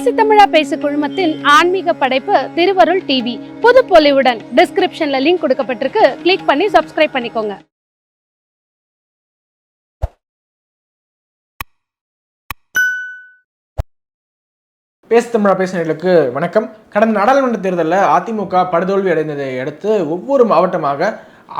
பேசி தமிழா பேசு குழுமத்தின் ஆன்மீக படைப்பு திருவருள் டிவி புது பொலிவுடன் டிஸ்கிரிப்ஷன்ல லிங்க் கொடுக்கப்பட்டிருக்கு. கிளிக் பண்ணி சப்ஸ்கிரைப் பண்ணிக்கோங்க. பேசு தமிழா பேசினர்களுக்கு வணக்கம். கடந்த நாடாளுமன்ற தேர்தலில் அதிமுக படுதோல்வி அடைந்ததை அடுத்து ஒவ்வொரு மாவட்டமாக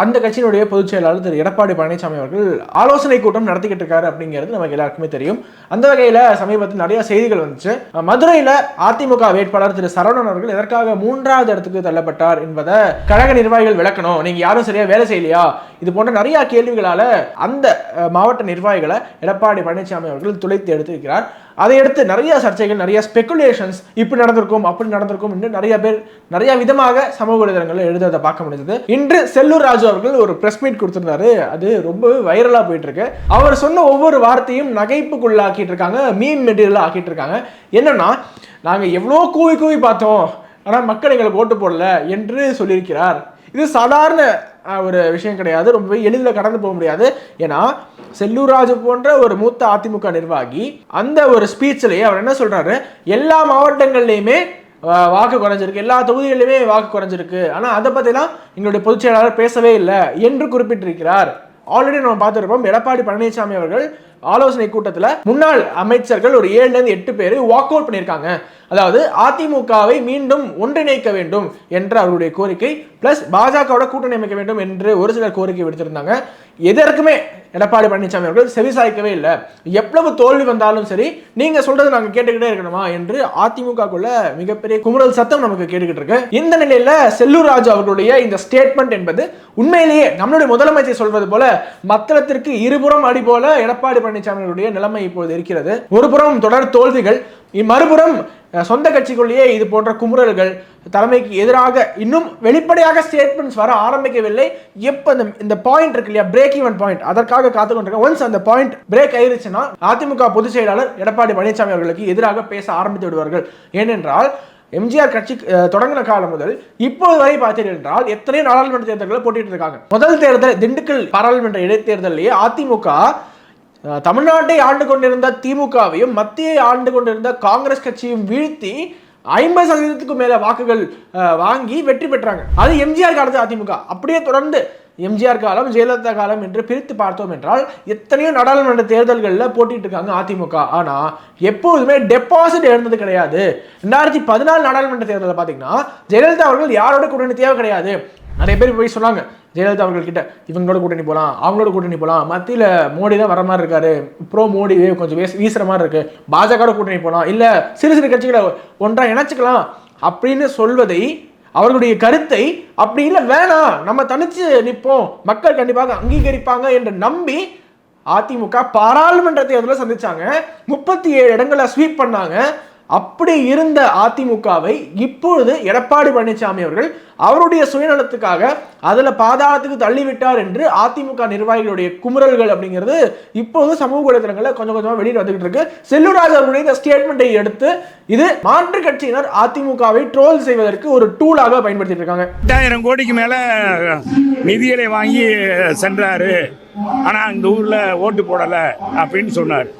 அந்த கட்சியினுடைய பொதுச் செயலாளர் திரு எடப்பாடி பழனிசாமி அவர்கள் ஆலோசனை கூட்டம் நடத்திக்கிட்டு இருக்காரு அப்படிங்கிறது நமக்கு எல்லாருக்குமே தெரியும். அந்த வகையில் சமீபத்தில் நிறைய செய்திகள் வந்துச்சு. மதுரையில் அதிமுக வேட்பாளர் திரு சரவணன் அவர்கள் எதற்காக மூன்றாவது இடத்துக்கு தள்ளப்பட்டார் என்பதை கழக நிர்வாகிகள் விளக்கணும். நீங்க யாரும் சரியா வேலை செய்யலையா? இது போன்ற நிறைய கேள்விகளால அந்த மாவட்ட நிர்வாகிகளை எடப்பாடி பழனிசாமி அவர்கள் துளைத்து எடுத்திருக்கிறார் அதையடுத்து நிறைய சர்ச்சைகள் நிறைய ஸ்பெகுலேஷன்ஸ் இப்படி நடந்திருக்கும் அப்படி நடந்திருக்கும் என்று நிறைய பேர் நிறைய விதமாக சமூக வலைதளங்களில் எழுதுறதை பார்க்க முடிஞ்சது. இன்று செல்லூர் ராஜு அவர்கள் ஒரு பிரஸ் மீட் கொடுத்திருந்தாரு. அது ரொம்ப வைரலாக போயிட்டு இருக்கு அவர் சொன்ன ஒவ்வொரு வார்த்தையும் நகைப்புக்குள்ளாக்கிட்டு இருக்காங்க மீன் மெட்டீரியல் ஆக்கிட்டு இருக்காங்க. என்னன்னா நாங்கள் எவ்வளோ கூவி கூவி பார்த்தோம் ஆனால் மக்கள் எங்களுக்கு ஓட்டு போடல என்று சொல்லியிருக்கிறார். இது சாதாரண ஒரு விஷயம் கிடையாது. ரொம்ப எளிதில் கடந்து போக முடியாது. ஏன்னா செல்லூர் ராஜு போன்ற ஒரு மூத்த அதிமுக நிர்வாகி அந்த ஒரு ஸ்பீச்லயே அவர் என்ன சொல்கிறாரு எல்லா மாவட்டங்கள்லையுமே வாக்கு குறைஞ்சிருக்கு. எல்லா தொகுதிகளிலுமே வாக்கு குறைஞ்சிருக்கு. ஆனால் அதை பற்றிலாம் எங்களுடைய பொதுச் செயலாளர் பேசவே இல்லை என்று குறிப்பிட்டிருக்கிறார். ஆல்ரெடி நம்ம பார்த்துருப்போம். எடப்பாடி பழனிசாமி அவர்கள் ஆலோசனை கூட்டத்தில் முன்னாள் அமைச்சர்கள் ஒரு ஏழுலேருந்து எட்டு பேர் வாக் அவுட் பண்ணியிருக்காங்க. அதாவது அதிமுகவை மீண்டும் ஒன்றிணைக்க வேண்டும் என்ற அவருடைய கோரிக்கை பிளஸ் பாஜகவோட கூட்டணி அமைக்க வேண்டும் என்று ஒரு சிலர் கோரிக்கை விடுத்திருந்தாங்க. எதற்குமே எடப்பாடி பழனிசாமி அவர்கள் செவிசாய்க்கவே இல்லை. எவ்வளவு தோல்வி வந்தாலும் சரி நீங்க சொல்றது நாங்க கேட்டுக்கிட்டே இருக்கணுமா என்று அதிமுகக்குள்ள மிகப்பெரிய குமுறல் சத்தம் நமக்கு கேட்டுக்கிட்டு இருக்கு. இந்த நிலையில செல்லூர் ராஜு அவர்களுடைய இந்த ஸ்டேட்மெண்ட் என்பது உண்மையிலேயே நம்மளுடைய முதலமைச்சர் சொல்வது போல மத்தளத்திற்கு இருபுறம் அடி போல எடப்பாடி பழனிசாமி நிலைமை இப்போது இருக்கிறது. ஒரு புறம் தொடர் தோல்விகள் மறுபுறம் சொந்த கட்சிக்குள்ளேயே இது போன்ற குமுறல்கள் தலைமைக்கு எதிராக இன்னும் வெளிப்படையாக ஸ்டேட்மெண்ட்ஸ் வர ஆரம்பிக்கவில்லை. எப்போ இந்த இந்த பாயிண்ட் இருக்கு இல்லையா பிரேக் ஈவன் பாயிண்ட் அதற்காக காத்து கொண்டிருக்க ஒன்ஸ் அந்த பாயிண்ட் பிரேக் ஆயிருச்சுன்னா அதிமுக பொதுச் செயலாளர் எடப்பாடி பழனிசாமி அவர்களுக்கு எதிராக பேச ஆரம்பித்து விடுவார்கள். ஏனென்றால் எம்ஜிஆர் கட்சி தொடங்கின காலம் முதல் இப்போது வரை பார்த்தீர்கள் என்றால் எத்தனை நாடாளுமன்ற தேர்தல்களை போட்டிட்டு இருக்காங்க முதல் தேர்தல் திண்டுக்கல் பாராளுமன்ற இடைத்தேர்தலிலேயே அதிமுக தமிழ்நாட்டை ஆண்டு கொண்டிருந்த திமுகவையும் மத்தியை ஆண்டு கொண்டிருந்த காங்கிரஸ் கட்சியும் வீழ்த்தி ஐம்பது சதவீதத்துக்கும் மேல வாக்குகள் வாங்கி வெற்றி பெற்றாங்க. அது எம்ஜிஆர் காலத்து அதிமுக. அப்படியே தொடர்ந்து எம்ஜிஆர் காலம் ஜெயலலிதா காலம் என்று பிரித்து பார்த்தோம் என்றால் எத்தனையோ நாடாளுமன்ற தேர்தல்களில் போட்டிட்டு இருக்காங்க அதிமுக. ஆனா எப்போதுமே டெபாசிட் எழுந்தது கிடையாது. ரெண்டாயிரத்தி பதினாலு நாடாளுமன்ற தேர்தலில் பார்த்தீங்கன்னா ஜெயலலிதா அவர்கள் யாரோட கூட்டணி தேவை கிடையாது. நிறைய பேர் போய் சொன்னாங்க ஜெயலலிதா அவர்கள்கிட்ட இவங்களோட கூட்டணி போகலாம் அவங்களோட கூட்டணி போகலாம் மத்தியில் மோடி தான் வர மாதிரி இருக்காரு. ப்ரோ மோடி கொஞ்சம் வீசுகிற மாதிரி இருக்கு. பாஜகோட கூட்டணி போகலாம் இல்லை சிறு சிறு கட்சிகளை ஒன்றா இணைச்சிக்கலாம் அப்படின்னு சொல்வதை அவர்களுடைய கருத்தை அப்படி இல்லை வேணாம். நம்ம தனிச்சு நிற்போம் மக்கள் கண்டிப்பாக அங்கீகரிப்பாங்க என்று நம்பி அதிமுக பாராளுமன்ற தேர்தலில் சந்திச்சாங்க. முப்பத்தி ஏழு இடங்களை ஸ்வீப் பண்ணாங்க. அப்படி இருந்த அதிமுகவை இப்பொழுது எடப்பாடி பழனிசாமி அவர்கள் அவருடைய சுயநலத்துக்காக அதில் பாதாளத்துக்கு தள்ளிவிட்டார் என்று அதிமுக நிர்வாகிகளுடைய குமுறல்கள் அப்படிங்கிறது இப்போது சமூக வலைதளங்களில் கொஞ்சம் கொஞ்சமாக வெளியில் வந்துகிட்டு இருக்கு. செல்லூராஜ் அவர்களுடைய இந்த ஸ்டேட்மெண்ட்டை எடுத்து இது மாற்று கட்சியினர் அதிமுகவை ட்ரோல் செய்வதற்கு ஒரு டூலாக பயன்படுத்திட்டு இருக்காங்க. எட்டாயிரம் கோடிக்கு மேலே நிதிகளை வாங்கி சென்றாரு. ஆனா இந்த ஊரில் ஓட்டு போடலை அப்படின்னு சொன்னார்.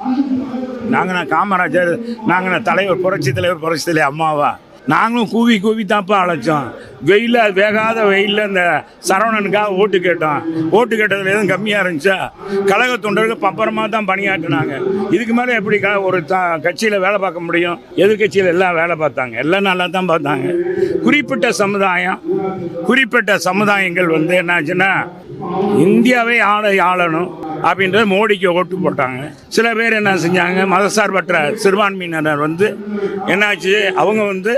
நாங்கள் நான் காமராஜர் நாங்கள் நான் தலைவர் புரட்சி தலைவர் புரட்சி தலைவர் அம்மாவா? நாங்களும் கூவி கூவி தான்ப்பா அழைச்சோம். வெயில வேகாத வெயிலில் இந்த சரவணனுக்காக ஓட்டு கேட்டோம். ஓட்டு கேட்டதுல எதுவும் கம்மியாக இருந்துச்சா? கழக தொண்டர்கள் பப்பரமாக தான் பணியாற்றினாங்க. இதுக்கு மேலே எப்படி க- ஒரு த- கட்சியில் வேலை பார்க்க முடியும்? எதிர்கட்சியில் எல்லாம் வேலை பார்த்தாங்க. எல்லாம் நல்லா தான் பார்த்தாங்க. குறிப்பிட்ட சமுதாயம் குறிப்பிட்ட சமுதாயங்கள் வந்து என்னாச்சுன்னா இந்தியாவை ஆள ஆளணும். அப்படின்றது மோடிக்கு ஓட்டு போட்டாங்க. சில பேர் என்ன செஞ்சாங்க? மதசார்பற்ற சிறுபான்மையினர் வந்து என்னாச்சு? அவங்க வந்து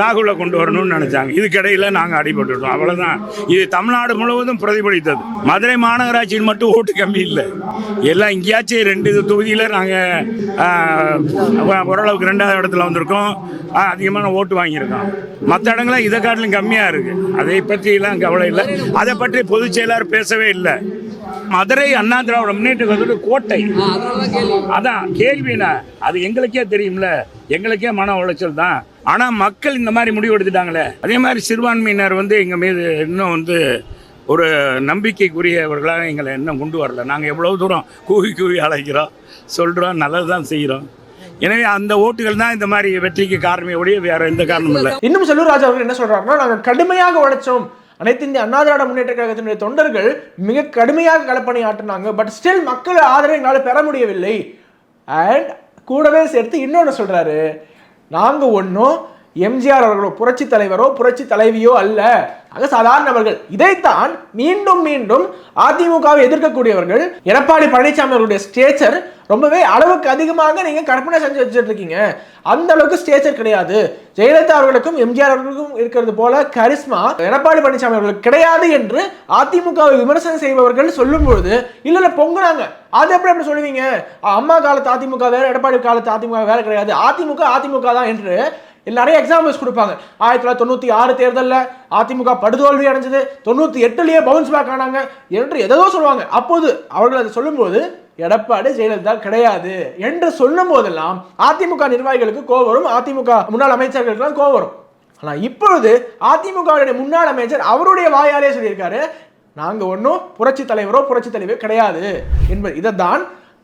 ராகுலை கொண்டு வரணும்னு நினைச்சாங்க. இதுக்கிடையில நாங்கள் அடிபட்டுட்டோம். அவ்வளவுதான். இது தமிழ்நாடு முழுவதும் பிரதிபலித்தது. மதுரை மாநகராட்சியில் மட்டும் ஓட்டு கம்மி இல்லை. எல்லாம் இங்கேயாச்சும் ரெண்டு தொகுதியில் நாங்கள் ஓரளவுக்கு ரெண்டாவது இடத்துல வந்திருக்கோம். அதிகமான ஓட்டு வாங்கியிருக்கோம். மற்ற இடங்கள்லாம் இதை காட்டிலும் கம்மியாக இருக்கு. அதை பற்றிலாம் கவலை இல்லை. அதை பற்றி பொதுச் செயலாளர் பேசவே இல்லை. மதுரை அண்ணா திராவிட முன்னேற்ற கழகத்தோட கோட்டை. அதான் கேள்வினா அது எங்களுக்கே தெரியும்ல. எங்களுக்கே மன உளைச்சல் தான். ஆனா மக்கள் இந்த மாதிரி முடிவு எடுத்துட்டாங்களே. அதே மாதிரி சிறுபான்மையினர் வந்து எங்க மீது இன்னும் வந்து ஒரு நம்பிக்கைக்குரியவர்களாக எங்களை இன்னும் கொண்டு வரல. நாங்கள் எவ்வளோ தூரம் கூவி கூவி அழைக்கிறோம் சொல்கிறோம் நல்லது தான் செய்கிறோம் எனவே அந்த ஓட்டுகள் தான் இந்த மாதிரி வெற்றிக்கு காரணமே ஒழிய வேற எந்த காரணமும் இல்லை. இன்னும் செல்லூர் ராஜா அவர்கள் என்ன சொல்றாருன்னா நாங்க கடுமையாக உழைச்சோம். அனைத்து இந்திய அண்ணா திராவிட முன்னேற்ற கழகத்தினுடைய தொண்டர்கள் மிக கடுமையாக களப்பணி ஆற்றினாங்க பட் ஸ்டில் மக்கள் ஆதரவை எங்களால் பெற முடியவில்லை. அண்ட் கூடவே சேர்த்து இன்னொன்று சொல்கிறாரு நாங்கள் ஒன்றும் எம்ஜிஆர் அவர்களோ புரட்சி தலைவரோ புரட்சி தலைவியோ அல்ல. ஆக சாதாரணவர்கள் இதைத்தான் மீண்டும் மீண்டும் அதிமுகவை எதிர்க்கக்கூடியவர்கள் எடப்பாடி பழனிசாமி அவர்களுடைய ஸ்டேச்சர் ரொம்பவே அளவுக்கு அதிகமாக நீங்கள் கற்பனை செஞ்சு வச்சுட்டு இருக்கீங்க அந்த அளவுக்கு ஸ்டேச்சர் கிடையாது. ஜெயலலிதா அவர்களுக்கும் எம்ஜிஆர் அவர்களுக்கும் இருக்கிறது போல கரிஸ்மா எடப்பாடி பழனிசாமி அவர்களுக்கு கிடையாது என்று அதிமுகவை விமர்சனம் செய்பவர்கள் சொல்லும்பொழுது இல்லை இல்லை பொங்குனாங்க அது எப்படி அப்படி சொல்லுவீங்க? அம்மா காலத்து அதிமுக வேற எடப்பாடி காலத்து அதிமுக வேற கிடையாது. அதிமுக அதிமுக தான் என்று நிறைய எக்ஸாம்பிள்ஸ் கொடுப்பாங்க. ஆயிரத்தி தொள்ளாயிரத்தி தொண்ணூற்றி ஆறு தேர்தலில் அதிமுக படுதோல்வி அடைஞ்சது தொண்ணூற்றி எட்டுலேயே பவுன்ஸ் பேக் ஆனாங்க என்று எதோ சொல்லுவாங்க. அப்போது அவர்கள் அதை சொல்லும்போது எடப்பாடி ஜெயலலிதா கிடையாது என்று சொல்லும் போதெல்லாம் அதிமுக நிர்வாகிகளுக்கு கோவம் வரும். அதிமுக முன்னாள் அமைச்சர்களுக்கெல்லாம் கோவம் வரும். ஆனால் இப்பொழுது அதிமுகவுடைய முன்னாள் அமைச்சர் அவருடைய வாயாலே சொல்லியிருக்காரு நாங்கள் ஒன்றும் புரட்சி தலைவரோ புரட்சி தலைவர் கிடையாது என்பது. இதைத்தான்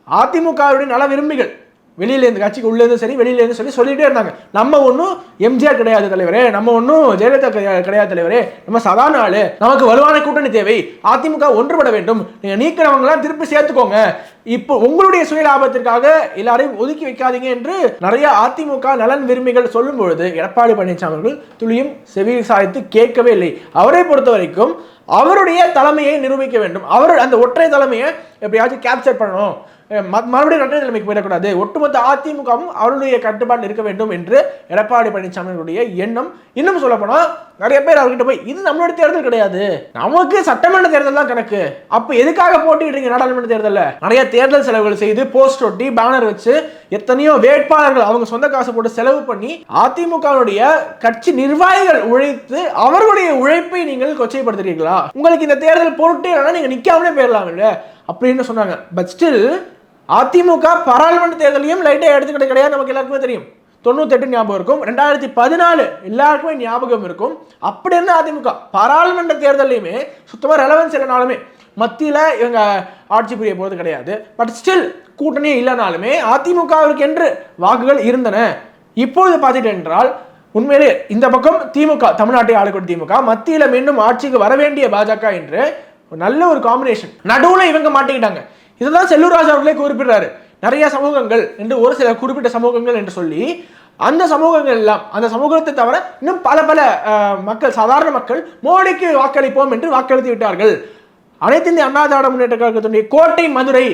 அதிமுகவுடைய நல விரும்பிகள் வெளியிலேருந்து கட்சிக்கு உள்ளே இருந்து சரி வெளியிலேருந்து சொல்லி சொல்லிகிட்டே இருந்தாங்க. நம்ம ஒன்றும் எம்ஜிஆர் கிடையாது தலைவரே நம்ம ஒன்றும் ஜெயலலிதா கிடையாது கிடையாது தலைவரே நம்ம சாதாரண ஆளு. நமக்கு வலுவான கூட்டணி தேவை. அதிமுக ஒன்றுபட வேண்டும். நீங்கள் நீக்கிறவங்களாம் திருப்பி சேர்த்துக்கோங்க. இப்போ உங்களுடைய சுய லாபத்திற்காக எல்லாரையும் ஒதுக்கி வைக்காதீங்க என்று நிறைய அதிமுக நலன் விரும்பிகள் சொல்லும் பொழுது எடப்பாடி பழனிசாமி அவர்கள் துளியும் செவி சாய்த்து கேட்கவே இல்லை. அவரை பொறுத்த வரைக்கும் அவருடைய தலைமையை நிரூபிக்க வேண்டும். அவர் அந்த ஒற்றை தலைமையை எப்படியாச்சும் கேப்சர் பண்ணணும். மறுபடியும் இரட்டை நிலைமைக்கு போயிடக்கூடாது. ஒட்டுமொத்த அதிமுகவும் அவருடைய கட்டுப்பாட்டில் இருக்க வேண்டும் என்று எடப்பாடி பழனிசாமியினுடைய எண்ணம். இன்னும் சொல்லப்போனால் நிறைய பேர் அவர்கிட்ட போய் இது நம்மளோட தேர்தல் கிடையாது. நமக்கு சட்டமன்ற தேர்தல் தான் கணக்கு. அப்ப எதுக்காக போட்டிடுறீங்க நாடாளுமன்ற தேர்தலில்? நிறைய தேர்தல் செலவுகள் செய்து போஸ்ட் ஒட்டி பேனர் வச்சு எத்தனையோ வேட்பாளர்கள் அவங்க சொந்த காசு போட்டு செலவு பண்ணி அதிமுகவுடைய கட்சி நிர்வாகிகள் உழைத்து அவர்களுடைய உழைப்பை நீங்கள் கொச்சைப்படுத்துறீங்களா உங்களுக்கு இந்த தேர்தல் பொருட்டே நீங்க நிக்காமலே போயிடலாம் இல்ல? அப்படின்னு சொன்னாங்க. பட் ஸ்டில் அதிமுக பாராளுமன்ற தேர்தலையும் லைட்டாக எடுத்துக்கிட்டு கிடையாது நமக்கு எல்லாருக்குமே தெரியும். தொண்ணூத்தெட்டு ஞாபகம் இருக்கும். ரெண்டாயிரத்தி பதினாலு எல்லாருக்குமே ஞாபகம் இருக்கும். அப்படி இருந்த அதிமுக பாராளுமன்ற தேர்தலையுமே சுத்தமாக ரெலவன்ஸ் இல்லைனாலுமே மத்தியில் இவங்க ஆட்சி புரிய போகிறது கிடையாது. பட் ஸ்டில் கூட்டணி இல்லைனாலுமே அதிமுகவிற்கு என்று வாக்குகள் இருந்தன. இப்பொழுது பார்த்துட்டு என்றால் உண்மையிலே இந்த பக்கம் திமுக தமிழ்நாட்டை ஆளக்கூடிய திமுக மத்தியில் மீண்டும் ஆட்சிக்கு வர வேண்டிய பாஜக என்று ஒரு நல்ல ஒரு காம்பினேஷன் நடுவில் இவங்க மாட்டிக்கிட்டாங்க. இதுதான் செல்லூர் ராஜா அவர்களே குறிப்பிடுறாரு. நிறைய சமூகங்கள் என்று ஒரு சில குறிப்பிட்ட சமூகங்கள் என்று சொல்லி அந்த சமூகங்கள் எல்லாம் அந்த சமூகத்தை தவிர இன்னும் பல பல மக்கள் சாதாரண மக்கள் மோடிக்கு வாக்களிப்போம் என்று வாக்களித்து விட்டார்கள். அனைத்து இந்திய அண்ணா திராவிட முன்னேற்ற கழகத்தினுடைய கோட்டை மதுரை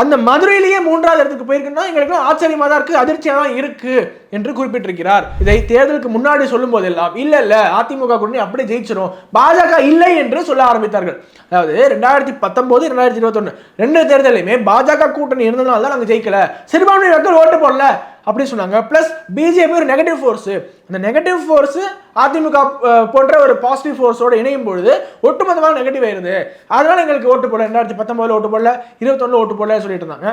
அந்த மதுரையிலேயே மூன்றாவது இடத்துக்கு போயிருக்குன்னா எங்களுக்கு ஆச்சரியமாக தான் இருக்கு அதிர்ச்சியாக தான் இருக்கு என்று குறிப்பிட்டிருக்கிறார். இதை தேர்தலுக்கு முன்னாடி சொல்லும் போதெல்லாம் இல்லை இல்லை அதிமுக கூட்டணி அப்படியே ஜெயிச்சிரும் பாஜக இல்லை என்று சொல்ல ஆரம்பித்தார்கள். அதாவது ரெண்டாயிரத்தி பத்தொன்பது ரெண்டாயிரத்தி இருபத்தொன்னு ரெண்டு தேர்தலையுமே பாஜக கூட்டணி இருந்ததுனால தான் நாங்கள் ஜெயிக்கல. சிறுபான்மை மக்கள் ஓட்டு போடல. அப்படின்னு சொன்னாங்க. ப்ளஸ் பிஜேபி ஒரு நெகட்டிவ் ஃபோர்ஸு அந்த நெகட்டிவ் ஃபோர்ஸு அதிமுக போன்ற ஒரு பாசிட்டிவ் ஃபோர்ஸோடு இணையும் பொழுது ஒட்டுமொத்தமாக நெகட்டிவ் ஆயிருது அதனால் எங்களுக்கு ஓட்டு போடல. ரெண்டாயிரத்தி பத்தொன்பதுல ஓட்டு போடல. இருபத்தொன்னு ஓட்டு போடல சொல்லிட்டு இருந்தாங்க.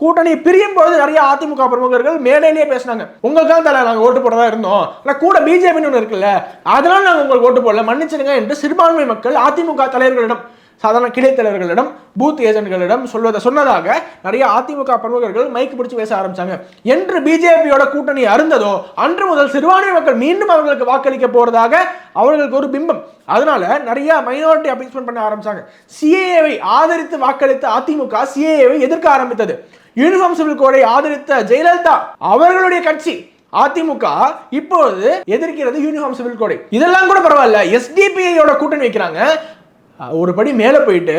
கூட்டணி பிரியும் போது நிறைய அதிமுக பிரமுகர்கள் மேடையிலேயே பேசினாங்க. உங்களுக்கு தான் தலை நாங்கள் ஓட்டு போடதா இருந்தோம். ஆனால் கூட பிஜேபின்னு ஒன்று இருக்குல்ல அதனால நாங்கள் உங்களுக்கு ஓட்டு போடல. மன்னிச்சிடுங்க என்று சிறுபான்மை மக்கள் அதிமுக தலைவர்களிடம் சாதாரண கிளை தலைவர்களிடம் பூத் ஏஜென்ட்களிடம் சொல்வதை சொன்னதாக நிறைய அதிமுக பிரமுகர்கள் மைக்கு பிடிச்சு பேச ஆரம்பிச்சாங்க. என்று பிஜேபியோட கூட்டணி அருந்ததோ அன்று முதல் சிறுபான்மை மக்கள் மீண்டும் அவர்களுக்கு வாக்களிக்க போறதாக அவர்களுக்கு ஒரு பிம்பம். அதனால நிறைய மைனாரிட்டி அபிஸ்மெண்ட் பண்ண ஆரம்பிச்சாங்க. சிஏஏவை ஆதரித்து வாக்களித்த அதிமுக சிஏஏவை எதிர்க்க ஆரம்பித்தது. யூனிஃபார்ம் சிவில் கோடை ஆதரித்த ஜெயலலிதா அவர்களுடைய கட்சி அதிமுக இப்போது எதிர்க்கிறது யூனிஃபார்ம் சிவில் கோடை இதெல்லாம் கூட பரவாயில்ல எஸ்டிபிஐயோட கூட்டணி வைக்கிறாங்க. ஒரு படி மேலே போயிட்டு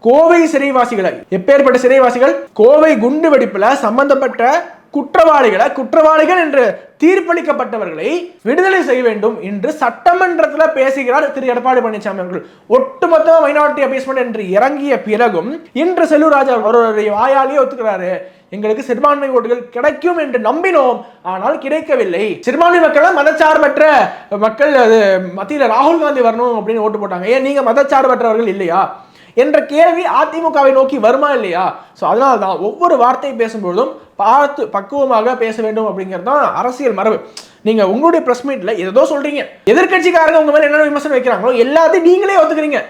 கோவை சிறைவாசிகளை எப்பேற்பட்ட சிறைவாசிகள்? கோவை குண்டு வெடிப்பில் சம்பந்தப்பட்ட குற்றவாளிகளை குற்றவாளிகள் என்று தீர்ப்பளிக்கப்பட்டவர்களை விடுதலை செய்ய வேண்டும் என்று சட்டமன்றத்தில் பேசுகிறார் திரு. எடப்பாடி பழனிசாமி அவர்கள். ஒட்டுமொத்த மைனாரிட்டி அபேஸ்மெண்ட் என்று இறங்கிய பிறகும் இன்று செல்லூர் ராஜா அவருடைய வாயாலேயே ஒத்துக்கிறாரு. எங்களுக்கு சிறுபான்மை ஓட்டுகள் கிடைக்கும் என்று நம்பினோம். ஆனால் கிடைக்கவில்லை. சிறுபான்மை மக்கள் மதச்சார்பற்ற மக்கள். அது மத்தியில் ராகுல் காந்தி வரணும் அப்படின்னு ஓட்டு போட்டாங்க. ஏன் நீங்க மதச்சார்பற்றவர்கள் இல்லையா? என்ற கேள்வி அதிமுகவை நோக்கி வருமா இல்லையா? ஸோ அதனால தான் ஒவ்வொரு வார்த்தை பேசும்பொழுதும் பார்த்து பக்குவமாக பேச வேண்டும் அப்படிங்கிறது தான் அரசியல் மரபு. நீங்க உங்களுடைய பிரஸ் மீட்ல ஏதோ சொல்றீங்க. எதிர்க்கட்சிக்காரங்க உங்க மேல என்ன விமர்சனம் வைக்கிறாங்களோ எல்லாத்தையும் நீங்களே ஒத்துக்கிறீங்க.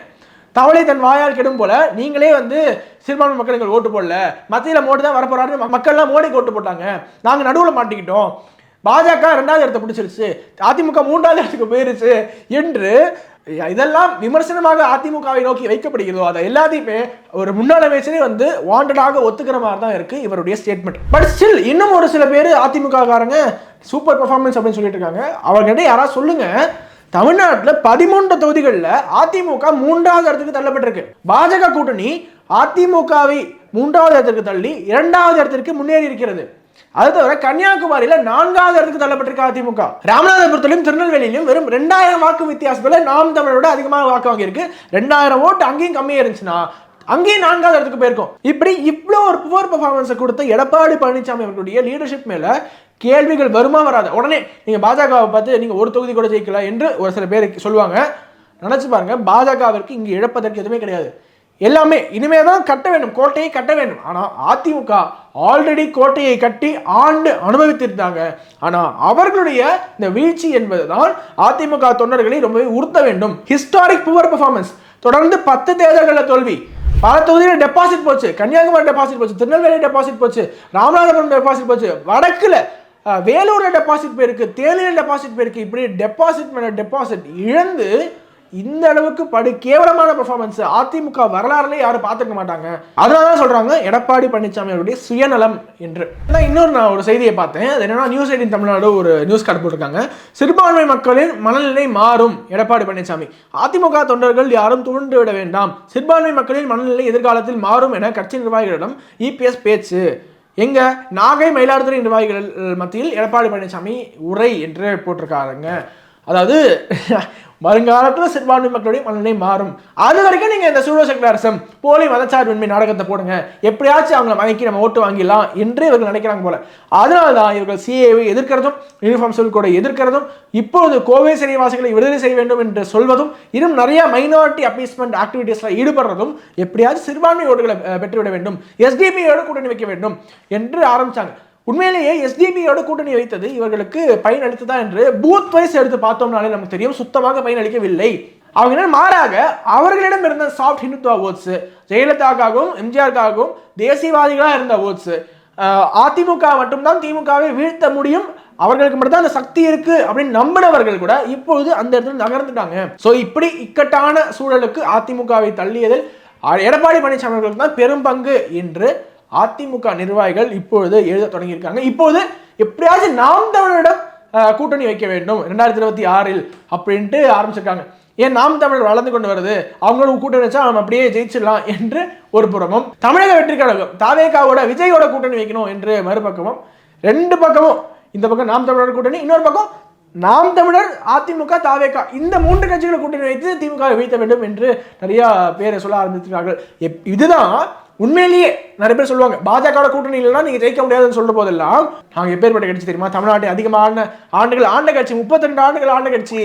தவளை தன் வாயால் கெடும் போல நீங்களே வந்து சிறுபான்மை மக்கள் எங்களுக்கு ஓட்டு போடல. மத்தியில் மோடி தான் வரப்போறாரு மக்கள்லாம் மோடிக்கு ஓட்டு போட்டாங்க. நாங்கள் நடுவில் மாட்டிக்கிட்டோம். பாஜக ரெண்டாவது இடத்தை பிடிச்சிருச்சு. அதிமுக மூன்றாவது இடத்துக்கு போயிருச்சு என்று இதெல்லாம் விமர்சனமாக அதிமுகவை நோக்கி வைக்கப்படுகிறதோ அதை எல்லாத்தையுமே ஒரு முன்னாள் அமைச்சரே வந்து வாண்டடாக ஒத்துக்கிற மாதிரி தான் இருக்கு இவருடைய ஸ்டேட்மெண்ட் பட் ஸ்டில் இன்னும் ஒரு சில பேர் அதிமுக காரங்க சூப்பர் பெர்ஃபார்மன்ஸ் அப்படின்னு சொல்லிட்டு இருக்காங்க. அவர்கிட்ட யாராவது சொல்லுங்க. தமிழ்நாட்டில் பதிமூன்று தொகுதிகளில் அதிமுக மூன்றாவது இடத்துக்கு தள்ளப்பட்டிருக்கு. பாஜக கூட்டணி அதிமுகவை மூன்றாவது இடத்திற்கு தள்ளி இரண்டாவது இடத்திற்கு முன்னேறி இருக்கிறது. அது தவிர கன்னியாகுமரியில நான்காவது இடத்துக்கு தள்ளப்பட்டிருக்க அதிமுக. ராமநாதபுரத்திலும் திருநெல்வேலியிலும் வெறும் ரெண்டாயிரம் வாக்கு வித்தியாசத்துல நாம் தமிழோட அதிகமாக வாக்கு வாங்கியிருக்கு. ரெண்டாயிரம் ஓட்டு அங்கேயும் கம்மியா இருந்துச்சுன்னா அங்கேயும் நான்காவது இடத்துக்கு போயிருக்கோம். இப்படி இவ்வளோ ஒரு புவர் பெர்ஃபார்மன்ஸை கொடுத்த எடப்பாடி பழனிசாமி அவர்களுடைய லீடர்ஷிப் மேலே கேள்விகள் வருமா வராது. உடனே நீங்கள் பாஜகவை பார்த்து நீங்கள் ஒரு தொகுதி கூட ஜெயிக்கல என்று ஒரு சில பேர் சொல்லுவாங்க. நினச்சி பாருங்க பாஜகவிற்கு இங்கே இழப்பதற்கு எதுவுமே கிடையாது. எல்லாமே இனிமே தான் கட்ட வேண்டும் கோட்டையை கட்ட வேண்டும். ஆனால் அதிமுக ஆல்ரெடி கோட்டையை கட்டி ஆண்டு அனுபவித்திருந்தாங்க. ஆனால் அவர்களுடைய இந்த வீழ்ச்சி என்பது தான் அதிமுக தொண்டர்களை ரொம்பவே உறுத்த வேண்டும். ஹிஸ்டாரிக் புவர் பர்ஃபார்மன்ஸ் தொடர்ந்து பத்து தேர்தல்களில் தோல்வி. பல தொகுதியில் டெபாசிட் போச்சு. கன்னியாகுமரி டெபாசிட் போச்சு. திருநெல்வேலி டெபாசிட் போச்சு. ராமநாதபுரம் டெபாசிட் போச்சு. வடக்கில் வேலூரில் டெபாசிட் போயிருக்கு தேனியில் டெபாசிட் போயிருக்கு. இப்படி டெபாசிட் மேல டெபாசிட் இழந்து இந்த அளவுக்கு படு கேவலமான பெர்ஃபார்மன்ஸ் அதிமுக வரலாறுல யாரும் பார்த்துக்க மாட்டாங்க. அதனால தான் சொல்றாங்க எடப்பாடி பழனிசாமி அவருடைய சுயநலம் என்று. ஆனால் இன்னொரு நான் ஒரு செய்தியை பார்த்தேன். அது என்னன்னா நியூஸ் எயிட்டின் தமிழ்நாடு ஒரு நியூஸ் கார்டு போட்டிருக்காங்க. சிறுபான்மை மக்களின் மனநிலை மாறும் எடப்பாடி பழனிசாமி அதிமுக தொண்டர்கள் யாரும் துவண்டு விட வேண்டாம். சிறுபான்மை மக்களின் மனநிலை எதிர்காலத்தில் மாறும் என கட்சி நிர்வாகிகளிடம் இபிஎஸ் பேச்சு. எங்க நாகை மயிலாடுதுறை நிர்வாகிகள் மத்தியில் எடப்பாடி பழனிசாமி உரை என்று போட்டிருக்காருங்க. அதாவது வருங்காலத்தில் சிறுபான்மை மக்களுடைய மனநிலை மாறும். அது வரைக்கும் நீங்கள் இந்த சூழோ அரசம் போலி மதச்சார்பின்மை நாடகத்தை போடுங்க. எப்படியாச்சும் அவங்கள மயக்கி நம்ம ஓட்டு வாங்கிடலாம் என்று இவர்கள் நினைக்கிறாங்க போல. அதனால தான் இவர்கள் சிஏவை எதிர்க்கிறதும் யூனிஃபார்ம் சிவில் கோடை எதிர்க்கிறதும் இப்பொழுது கோவை சிறைவாசிகளை விடுதலை செய்ய வேண்டும் என்று சொல்வதும் இன்னும் நிறைய மைனாரிட்டி அப்பீஸ்மெண்ட் ஆக்டிவிட்டீஸில் ஈடுபடுறதும் எப்படியாவது சிறுபான்மை ஓட்டுகளை பெற்றுவிட வேண்டும். எஸ்டிபியோட கூட்டணி வைக்க வேண்டும் என்று ஆரம்பித்தாங்க உண்மையிலேயே எஸ்டிபியோட கூட்டணி வைத்தது இவர்களுக்கு பயன் அளித்ததா என்று பூத் வைஸ் எடுத்து பார்த்தோம்னாலே நமக்கு தெரியும். சுத்தமாக பயன் அளிக்கவில்லை அவங்க என்ன மாறாக அவர்களிடம் இருந்த சாஃப்ட் ஹிந்துத்துவா ஓட்ஸ் ஜெயலலிதாக்காகவும் எம்ஜிஆருக்காகவும் தேசியவாதிகளாக இருந்த ஓட்ஸ் அதிமுக மட்டும்தான் திமுகவை வீழ்த்த முடியும். அவர்களுக்கு மட்டும்தான் அந்த சக்தி இருக்கு அப்படின்னு நம்பினவர்கள் கூட இப்பொழுது அந்த இடத்துல நகர்ந்துட்டாங்க. ஸோ இப்படி இக்கட்டான சூழலுக்கு அதிமுகவை தள்ளியதில் எடப்பாடி பழனிசாமி அவர்களுக்கு தான் பெரும் பங்கு என்று அதிமுக நிர்வாகிகள் இப்பொழுது எழுத தொடங்கியிருக்காங்க. இப்போது எப்படியாச்சும் நாம் தமிழரிடம் கூட்டணி வைக்க வேண்டும். ரெண்டாயிரத்தி இருபத்தி ஆறில் அப்படின்ட்டு ஆரம்பிச்சிருக்காங்க. ஏன் நாம் தமிழர் வளர்ந்து கொண்டு வருது? அவங்களோட கூட்டணி வச்சா நம்ம அப்படியே ஜெயிச்சிடலாம் என்று ஒரு புறமும் தமிழக வெற்றி கழகம் தாவேகாவோட விஜயோட கூட்டணி வைக்கணும் என்று மறுபக்கமும் ரெண்டு பக்கமும் இந்த பக்கம் நாம் தமிழர் கூட்டணி இன்னொரு பக்கம் நாம் தமிழர் அதிமுக தாவேகா இந்த மூன்று கட்சிகளை கூட்டணி வைத்து திமுக வீழ்த்த வேண்டும் என்று நிறைய பேரை சொல்ல ஆரம்பித்திருக்கிறார்கள். எப்- இதுதான் உண்மையிலேயே நிறைய பேர் சொல்லுவாங்க பாஜக கூட்டணி இல்லைன்னா நீங்க ஜெயிக்க முடியாதுன்னு சொல்ற போதெல்லாம் நாங்கள் எப்பேற்பட்ட கட்சி தெரியுமா? தமிழ்நாட்டில் அதிகமான ஆண்டுகள் ஆண்ட கட்சி 32 ஆண்டுகள் ஆண்ட கட்சி.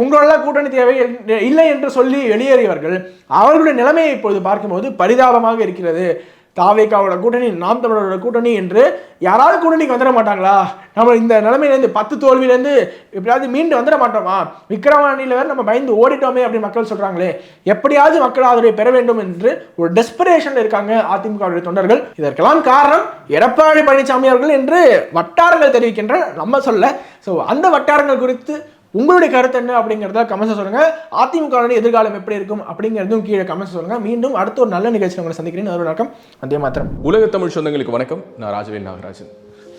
உங்களெல்லாம் கூட்டணி தேவை இல்லை என்று சொல்லி வெளியேறியவர்கள் அவர்களுடைய நிலைமையை இப்பொழுது பார்க்கும்போது பரிதாபமாக இருக்கிறது. தாவேக்காவோட கூட்டணி நாம் தமிழரோட கூட்டணி என்று யாராவது கூட்டணிக்கு வந்துட மாட்டாங்களா? நம்ம இந்த நிலைமையிலேருந்து பத்து தோல்வியிலேருந்து எப்படியாவது மீண்டு வந்துட மாட்டோமா? விக்ரவாணியில் வேறு நம்ம பயந்து ஓடிட்டோமே அப்படின்னு மக்கள் சொல்கிறாங்களே எப்படியாவது மக்கள் அதனுடைய பெற வேண்டும் என்று ஒரு டெஸ்பிரேஷனில் இருக்காங்க அதிமுகவுடைய தொண்டர்கள். இதற்கெல்லாம் காரணம் எடப்பாடி பழனிசாமி அவர்கள் என்று வட்டாரங்கள் தெரிவிக்கின்ற நம்ம சொல்ல. ஸோ அந்த வட்டாரங்கள் குறித்து உங்களுடைய கருத்து என்ன அப்படிங்கிறத கமெண்ட்ஸ் சொல்லுங்கள் அதிமுகவுடைய எதிர்காலம் எப்படி இருக்கும் அப்படிங்கிறதும் கீழே கமெண்ட்ஸ் சொல்லுங்கள் மீண்டும் அடுத்த ஒரு நல்ல நிகழ்ச்சி உங்களை சந்திக்கிறேன். ஒரு வணக்கம். அதே மாத்திரம் உலக தமிழ் சொந்தங்களுக்கு வணக்கம். நான் ராஜவேல் நாகராஜன்.